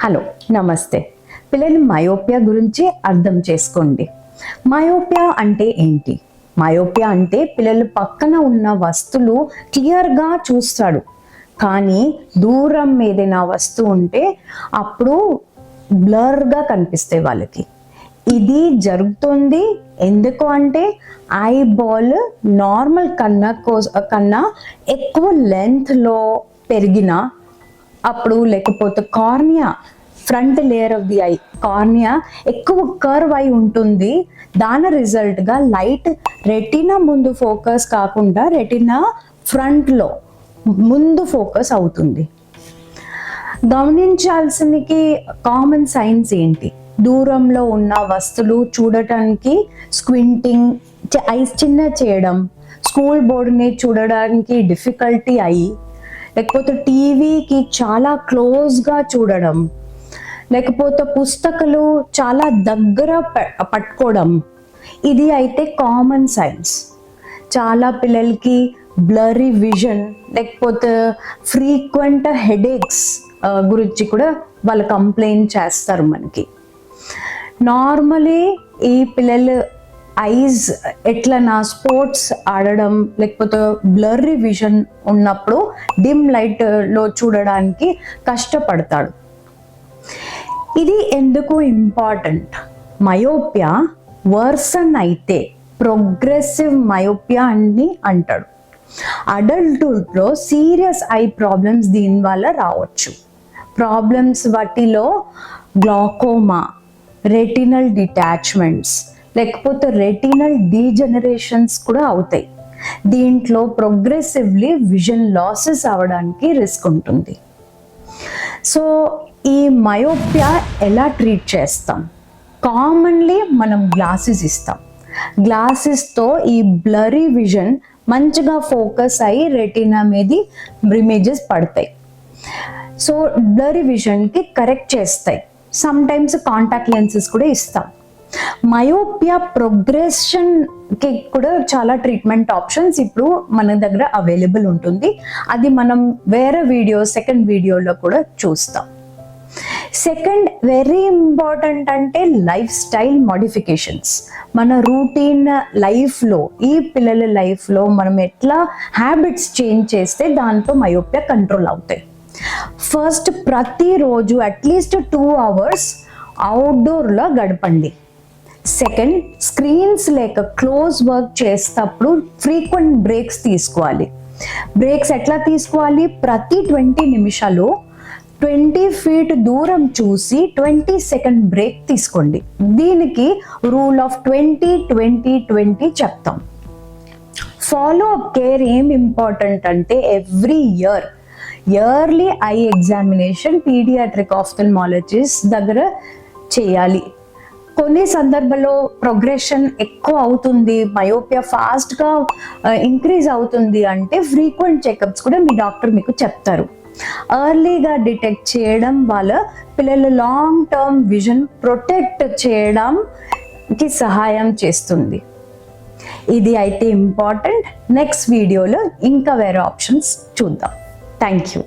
Hello నమస్తే. పిల్లలు myopia గురించి అర్థం చేసుకోండి. మయోపియా అంటే ఏంటి? మయోపియా అంటే పిల్లలు పక్కన ఉన్న వస్తువులు క్లియర్గా చూస్తాడు. కానీ దూరం ఏదైనా వస్తువు ఉంటే అప్పుడు బ్లర్గా కనిపిస్తాయి వాళ్ళకి. ఇది జరుగుతుంది ఎందుకు అంటే ఐ బాల్ నార్మల్ కన్నా కన్నా ఎక్కువ లెంత్లో పెరిగిన అప్పుడు లేకపోతే cornea front layer of the eye cornea ఎక్కువ కర్వ్ అయి ఉంటుంది. దాని రిజల్ట్గా లైట్ రెటీనా ముందు ఫోకస్ కాకుండా రెటీనా ఫ్రంట్లో ముందు ఫోకస్ అవుతుంది. గమనించాల్సినకి కామన్ సైన్స్ ఏంటి? దూరంలో ఉన్న వస్తువులు చూడటానికి స్క్వింటింగ్ ఐస్ చిన్న చేయడం స్కూల్ బోర్డుని చూడడానికి డిఫికల్టీ అయ్యి లేకపోతే టీవీకి చాలా క్లోజ్గా చూడడం లేకపోతే పుస్తకాలు చాలా దగ్గర ప- పట్టుకోవడం ఇది అయితే కామన్ సైన్స్ చాలా పిల్లలకి బ్లరీ విజన్ లేకపోతే ఫ్రీక్వెంట్ హెడేక్స్ గురించి కూడా వాళ్ళు కంప్లైంట్ చేస్తారు మనకి. నార్మలీ ఈ పిల్లలు ఐజ్ ఎట్లా నా స్పోర్ట్స్ ఆడడం లేకపోతే బ్లర్రీ విజన్ ఉన్నప్పుడు డిమ్ లైట్లో చూడడానికి కష్టపడతాడు. ఇది ఎందుకు ఇంపార్టెంట్? మయోపియా వర్సన్ అయితే ప్రోగ్రెసివ్ మయోపియా అని అంటాడు. అడల్ట్హుడ్లో సీరియస్ ఐ ప్రాబ్లమ్స్ దీని వల్ల రావచ్చు. ప్రాబ్లమ్స్ వాటిలో గ్లాకోమా రెటినల్ డిటాచ్మెంట్స్ లేకపోతే రెటినల్ డీజనరేషన్స్ కూడా అవుతాయి. దీంట్లో ప్రోగ్రెసివ్లీ విజన్ లాసెస్ అవడానికి రిస్క్ ఉంటుంది. సో ఈ మయోపియా ఎలా ట్రీట్ చేస్తాం? కామన్లీ మనం గ్లాసెస్ ఇస్తాం. గ్లాసెస్తో ఈ బ్లరీ విజన్ మంచిగా ఫోకస్ అయ్యి రెటీనా మీద ఇమేజెస్ పడతాయి. సో బ్లరీ విజన్కి కరెక్ట్ చేస్తాయి. సమ్ టైమ్స్ కాంటాక్ట్ లెన్సెస్ కూడా ఇస్తాం. మయోపియా ప్రోగ్రెషన్కి కూడా చాలా ట్రీట్మెంట్ ఆప్షన్స్ ఇప్పుడు మన దగ్గర అవైలబుల్ ఉంటుంది. అది మనం వేరే వీడియో సెకండ్ వీడియోలో కూడా చూస్తాం. సెకండ్ వెరీ ఇంపార్టెంట్ అంటే లైఫ్ స్టైల్ మోడిఫికేషన్స్ మన రూటీన్ లైఫ్లో ఈ పిల్లల లైఫ్లో మనం ఎట్లా హ్యాబిట్స్ చేంజ్ చేస్తే దాంతో మయోపియా కంట్రోల్ అవుతాయి. ఫస్ట్ ప్రతిరోజు అట్లీస్ట్ టూ అవర్స్ అవుట్డోర్లో గడపండి. సెకండ్ స్క్రీన్స్ లేక క్లోజ్ వర్క్ చేసేటప్పుడు ఫ్రీక్వెంట్ బ్రేక్స్ తీసుకోవాలి. బ్రేక్స్ ఎట్లా తీసుకోవాలి? ప్రతి ట్వంటీ నిమిషాలు ట్వంటీ ఫీట్ దూరం చూసి ట్వంటీ సెకండ్ బ్రేక్ తీసుకోండి. దీనికి rule of twenty twenty twenty చెప్తాం. ఫాలో అప్ కేర్ ఏం ఇంపార్టెంట్ అంటే every year. Yearly eye examination paediatric ophthalmologist దగ్గర చేయాలి. కొన్ని సందర్భంలో ప్రోగ్రెషన్ ఎక్కువ అవుతుంది మయోపియా ఫాస్ట్గా ఇంక్రీజ్ అవుతుంది అంటే ఫ్రీక్వెంట్ చెకప్స్ కూడా మీ డాక్టర్ మీకు చెప్తారు. ఎర్లీగా డిటెక్ట్ చేయడం వల్ల పిల్లల లాంగ్ టర్మ్ విజన్ ప్రొటెక్ట్ చేయడంకి సహాయం చేస్తుంది. ఇది అయితే ఇంపార్టెంట్ నెక్స్ట్ వీడియోలో ఇంకా వేరే ఆప్షన్స్ చూద్దాం. Thank you